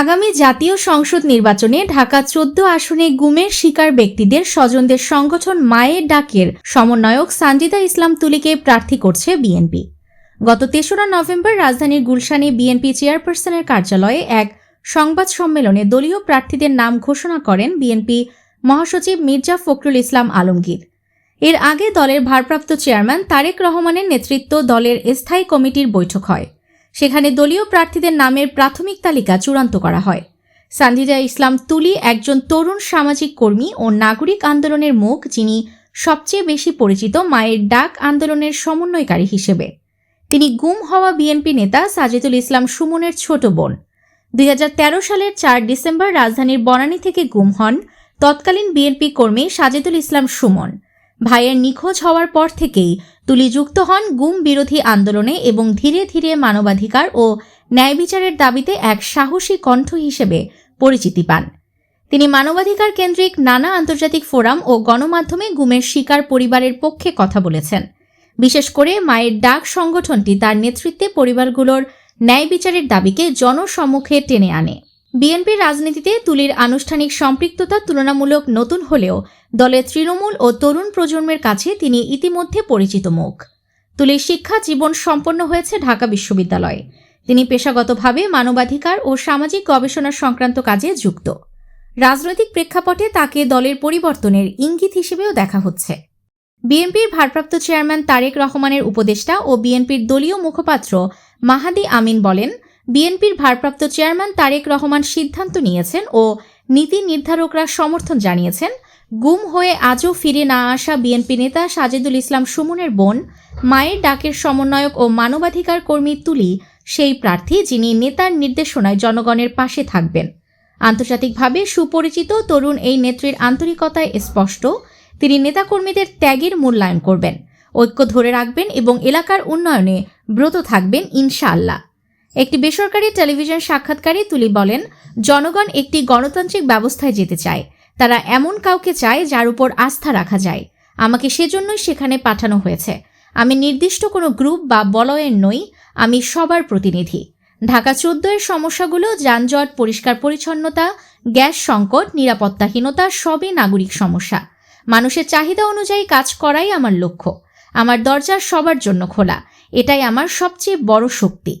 আগামী জাতীয় সংসদ নির্বাচনে ঢাকা চোদ্দ আসনে গুমের শিকার ব্যক্তিদের স্বজনদের সংগঠন মায়ের ডাকের সমন্বয়ক সানজিদা ইসলাম তুলিকে প্রার্থী করছে বিএনপি। গত তেসরা নভেম্বর রাজধানীর গুলশানে বিএনপি চেয়ারপারসনের কার্যালয়ে এক সংবাদ সম্মেলনে দলীয় প্রার্থীদের নাম ঘোষণা করেন বিএনপি মহাসচিব মির্জা ফখরুল ইসলাম আলমগীর। এর আগে দলের ভারপ্রাপ্ত চেয়ারম্যান তারেক রহমানের নেতৃত্ব দলের স্থায়ী কমিটির বৈঠক হয়। সেখানে দলীয় প্রার্থীদের নামের প্রাথমিক তালিকা চূড়ান্ত করা হয়। সানজিদা ইসলাম তুলি একজন তরুণ সামাজিক কর্মী ও নাগরিক আন্দোলনের মুখ, যিনি সবচেয়ে বেশি পরিচিত মায়ের ডাক আন্দোলনের সমন্বয়কারী হিসেবে। তিনি গুম হওয়া বিএনপি নেতা সাজিদুল ইসলাম সুমনের ছোট বোন। দুই হাজার তেরো সালের চার ডিসেম্বর রাজধানীর বনানী থেকে গুম হন তৎকালীন বিএনপি কর্মী সাজিদুল ইসলাম সুমন। ভাইয়ের নিখোঁজ হওয়ার পর থেকেই তুলি যুক্ত হন গুম বিরোধী আন্দোলনে এবং ধীরে ধীরে মানবাধিকার ও ন্যায় বিচারের দাবিতে এক সাহসী কণ্ঠ হিসেবে পরিচিতি পান। তিনি মানবাধিকার কেন্দ্রিক নানা আন্তর্জাতিক ফোরাম ও গণমাধ্যমে গুমের শিকার পরিবারের পক্ষে কথা বলেছেন। বিশেষ করে মায়ের ডাক সংগঠনটি তার নেতৃত্বে পরিবারগুলোর ন্যায় বিচারের দাবিকে জনসম্মুখে টেনে আনে। বিএনপির রাজনীতিতে তুলির আনুষ্ঠানিক সম্পৃক্ততা তুলনামূলক নতুন হলেও দলের তৃণমূল ও তরুণ প্রজন্মের কাছে তিনি ইতিমধ্যে পরিচিত মুখ। তুলির শিক্ষা জীবন সম্পন্ন হয়েছে ঢাকা বিশ্ববিদ্যালয়ে। তিনি পেশাগতভাবে মানবাধিকার ও সামাজিক গবেষণা সংক্রান্ত কাজে যুক্ত। রাজনৈতিক প্রেক্ষাপটে তাকে দলের পরিবর্তনের ইঙ্গিত হিসেবেও দেখা হচ্ছে। বিএনপির ভারপ্রাপ্ত চেয়ারম্যান তারেক রহমানের উপদেষ্টা ও বিএনপির দলীয় মুখপাত্র মাহাদি আমিন বলেন বিএনপির ভারপ্রাপ্ত চেয়ারম্যান তারেক রহমান সিদ্ধান্ত নিয়েছেন ও নীতি নির্ধারকরা সমর্থন জানিয়েছেন। গুম হয়ে আজও ফিরে না আসা বিএনপি নেতা সাজেদুল ইসলাম সুমনের বোন, মায়ের ডাকের সমন্বয়ক ও মানবাধিকার কর্মী তুলি, সেই প্রার্থী যিনি নেতার নির্দেশনায় জনগণের পাশে থাকবেন। আন্তর্জাতিকভাবে সুপরিচিত তরুণ এই নেত্রীর আন্তরিকতায় স্পষ্ট। তিনি নেতাকর্মীদের ত্যাগের মূল্যায়ন করবেন। ঐক্য ধরে রাখবেন এবং এলাকার উন্নয়নে ব্রত থাকবেন ইনশাআল্লাহ। একটি বেসরকারি টেলিভিশন সাক্ষাৎকারে তুলি বলেন, জনগণ একটি গণতান্ত্রিক ব্যবস্থায় যেতে চায়। তারা এমন কাউকে চায় যার উপর আস্থা রাখা যায়। আমাকে সেজন্যই সেখানে পাঠানো হয়েছে। আমি নির্দিষ্ট কোনো গ্রুপ বা বলয়ের নই, আমি সবার প্রতিনিধি। ঢাকা চোদ্দ এর সমস্যাগুলো, যানজট, পরিষ্কার পরিচ্ছন্নতা, গ্যাস সংকট, নিরাপত্তাহীনতা, সবই নাগরিক সমস্যা। মানুষের চাহিদা অনুযায়ী কাজ করাই আমার লক্ষ্য। আমার দরজা সবার জন্য খোলা। এটাই আমার সবচেয়ে বড় শক্তি।